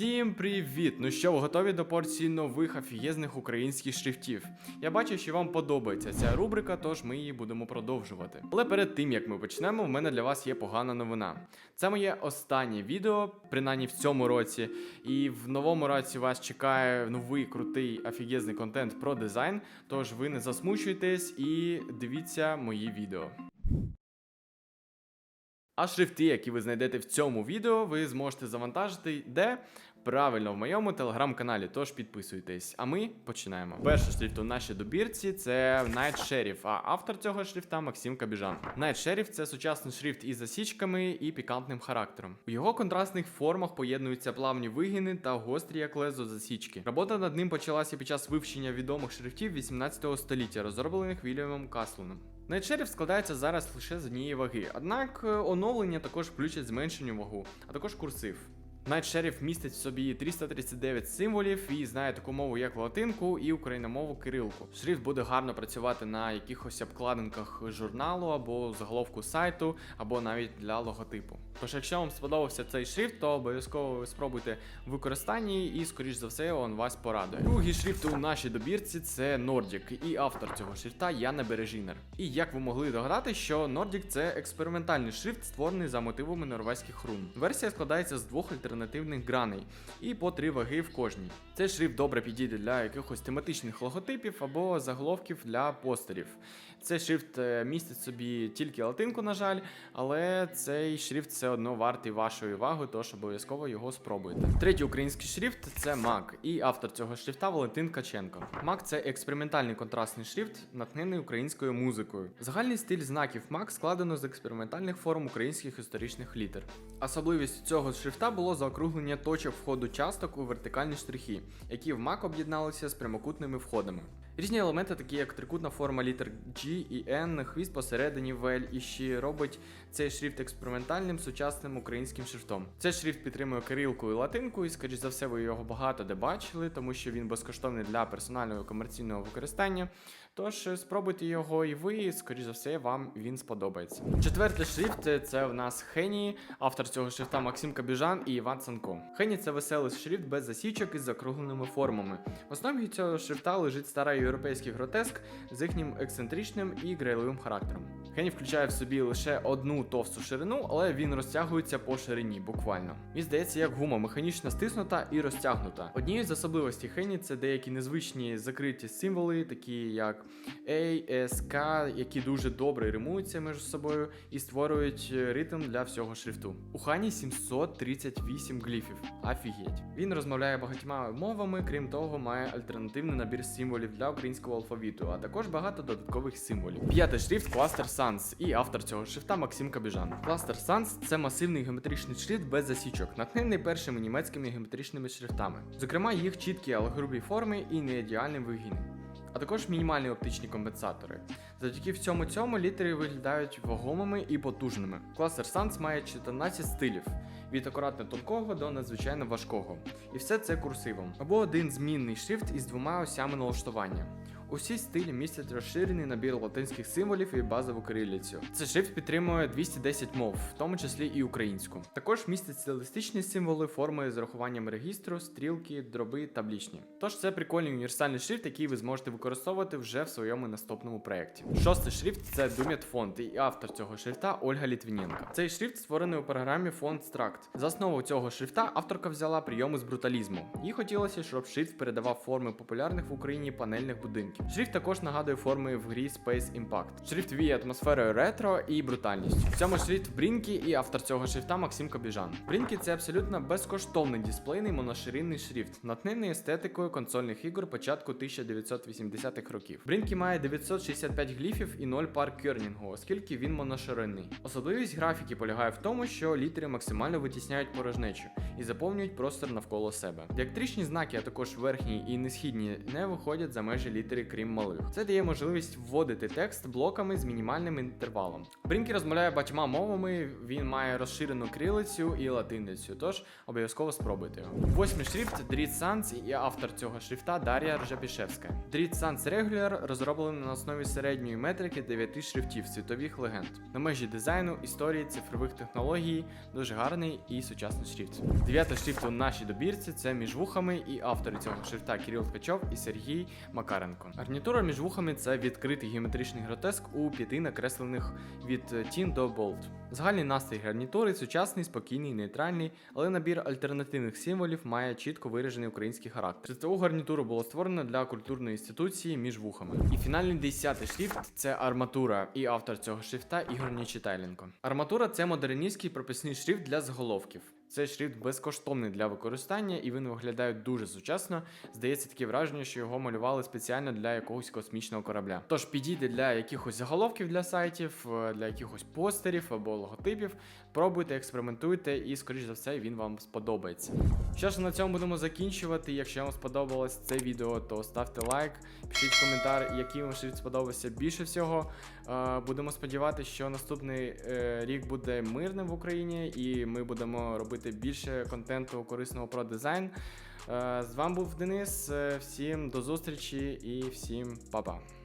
Всім привіт! Ну що, ви готові до порції нових офігезних українських шрифтів? Я бачу, що вам подобається ця рубрика, тож ми її будемо продовжувати. Але перед тим як ми почнемо, в мене для вас є погана новина. Це моє останнє відео, принаймні в цьому році. І в новому році вас чекає новий крутий офігезний контент про дизайн. Тож ви не засмучуйтесь і дивіться мої відео. А шрифти, які ви знайдете в цьому відео, ви зможете завантажити де? Правильно, в моєму телеграм-каналі, тож підписуйтесь. А ми починаємо. Перший шрифт у нашій добірці це Night Sheriff, а автор цього шрифта Максим Кабіжан. Night Sheriff – це сучасний шрифт із засічками і пікантним характером. У його контрастних формах поєднуються плавні вигини та гострі як лезо засічки. Робота над ним почалася під час вивчення відомих шрифтів 18 століття, розроблених Вільямом Каслоном. Найтшериф складається зараз лише з однієї ваги, однак е, оновлення також включать зменшенню вагу, а також курсив. Найтшериф містить в собі 339 символів і знає таку мову, як латинку і україномову кирилку. Шрифт буде гарно працювати на якихось обкладинках журналу або заголовку сайту, або навіть для логотипу. Тож, якщо вам сподобався цей шрифт, то обов'язково спробуйте в використанні і, скоріш за все, він вас порадує. Другий шрифт у нашій добірці це Nordic, і автор цього шрифта Яна Бережінер. І як ви могли догадати, що Nordic це експериментальний шрифт, створений за мотивами норвезьких рун. Версія складається з двох альтернативних граней і по три ваги в кожній. Цей шрифт добре підійде для якихось тематичних логотипів або заголовків для постерів. Цей шрифт е, містить собі тільки латинку, на жаль, але цей шрифт все одно вартий вашої уваги, тож обов'язково його спробуйте. Третій український шрифт це Мак, і автор цього шрифта Валентин Каченко. Мак це експериментальний контрастний шрифт, натхнений українською музикою. Загальний стиль знаків Мак складено з експериментальних форм українських історичних літер. Особливістю цього шрифта було заокруглення точок входу часток у вертикальні штрихи, які в Мак об'єдналися з прямокутними входами. Різні елементи, такі як трикутна форма літер G і N, хвіст посередині в і ще робить цей шрифт експериментальним сучасним українським шрифтом. Цей шрифт підтримує кирилку і латинку, і, скоріш за все, ви його багато де бачили, тому що він безкоштовний для персонального і комерційного використання. Тож е, спробуйте його і ви, і, скоріш за все, вам він сподобається. Четвертий шрифт е, це в нас Хені, автор цього шрифта Максим Кабіжан і Іван Санко. Хені це веселий шрифт без засічок із закругленими формами. В основі цього шрифта лежить старий європейський гротеск з їхнім ексцентричним і грайливим характером. Хені включає в собі лише одну товсту ширину, але він розтягується по ширині, буквально. Він здається, як гума, механічно стиснута і розтягнута. Однією з особливостей Хені це деякі незвичні закриті символи, такі як A, S, K, які дуже добре римуються між собою і створюють е, ритм для всього шрифту. У Хані 738 гліфів. Офігеть. Він розмовляє багатьма мовами, крім того, має альтернативний набір символів для українського алфавіту, а також багато додаткових символів. П'ятий шрифт Cluster Sans і автор цього шрифта Максим Кабіжан. Cluster Sans це масивний геометричний шрифт без засічок, натхнений першими німецькими геометричними шрифтами. Зокрема, їх чіткі, але грубі форми і не ідеальні вигини. А також мінімальні оптичні компенсатори. Завдяки всьому цьому літери виглядають вагомими і потужними. Cluster Sans має 14 стилів від акуратно тонкого до надзвичайно важкого. І все це курсивом. Або один змінний шрифт із двома осями налаштування. Усі стилі містять розширений набір латинських символів і базову кирилицю. Цей шрифт підтримує 210 мов, в тому числі і українську. Також містить стилістичні символи, форми з урахуванням регістру, стрілки, дроби, таблічні. Тож це прикольний універсальний шрифт, який ви зможете використовувати вже в своєму наступному проєкті. Шостий шрифт це Дум'ят фонд, і автор цього шрифта Ольга Літвіненко. Цей шрифт створений у програмі Font Struct. За основу цього шрифта авторка взяла прийоми з бруталізму. Їй хотілося, щоб шрифт передавав форми популярних в Україні панельних будинків. Шрифт також нагадує форми в грі Space Impact. Шрифт віє атмосферою ретро і брутальністю. В цьому шрифт Брінкі і автор цього шрифта Максим Кобіжан. Брінкі це абсолютно безкоштовний дисплейний моноширинний шрифт, натхнений естетикою консольних ігор початку 1980-х років. Брінкі має 965 гліфів і 0 пар кернінгу, оскільки він моноширинний. Особливість графіки полягає в тому, що літери максимально витісняють порожнечу і заповнюють простор навколо себе. Діактричні знаки, а також верхні і несхідні, не виходять за межі літери крім малих. Це дає можливість вводити текст блоками з мінімальним інтервалом. Брінкі розмовляє багатьма мовами, він має розширену крилицю і латиницю, тож обов'язково спробуйте його. Восьмий шрифт Дріт Sans і автор цього шрифта Дар'я Ржапішевська. Дріт Sans Regular розроблений на основі середньої метрики дев'яти шрифтів світових легенд. На межі дизайну, історії, цифрових технологій, дуже гарний і сучасний шрифт. Дев'ятий шрифт у нашій добірці це між вухами і автори цього шрифта Кирил Ткачов і Сергій Макаренко. Гарнітура між вухами це відкритий геометричний гротеск у п'яти накреслених від Тін до Болт. Загальний настрій гарнітури сучасний, спокійний, нейтральний, але набір альтернативних символів має чітко виражений український характер. Цю гарнітуру було створено для культурної інституції між вухами. І фінальний десятий шрифт це арматура, і автор цього шрифта Ігор Нечитайленко. Арматура це модерністський прописний шрифт для заголовків. Цей шрифт безкоштовний для використання, і він виглядає дуже сучасно. Здається, таке враження, що його малювали спеціально для якогось космічного корабля. Тож підійде для якихось заголовків для сайтів, е, для якихось постерів або логотипів. Пробуйте, експериментуйте, і, скоріш за все, він вам сподобається. Що ж, на цьому будемо закінчувати. Якщо вам сподобалось це відео, то ставте лайк, пишіть коментар, який вам шрифт сподобався більше всього. Будемо сподіватися, що наступний е, рік буде мирним в Україні, і ми будемо робити більше контенту корисного про дизайн. Е, З вами був Денис. Е, Всім до зустрічі і всім па-па.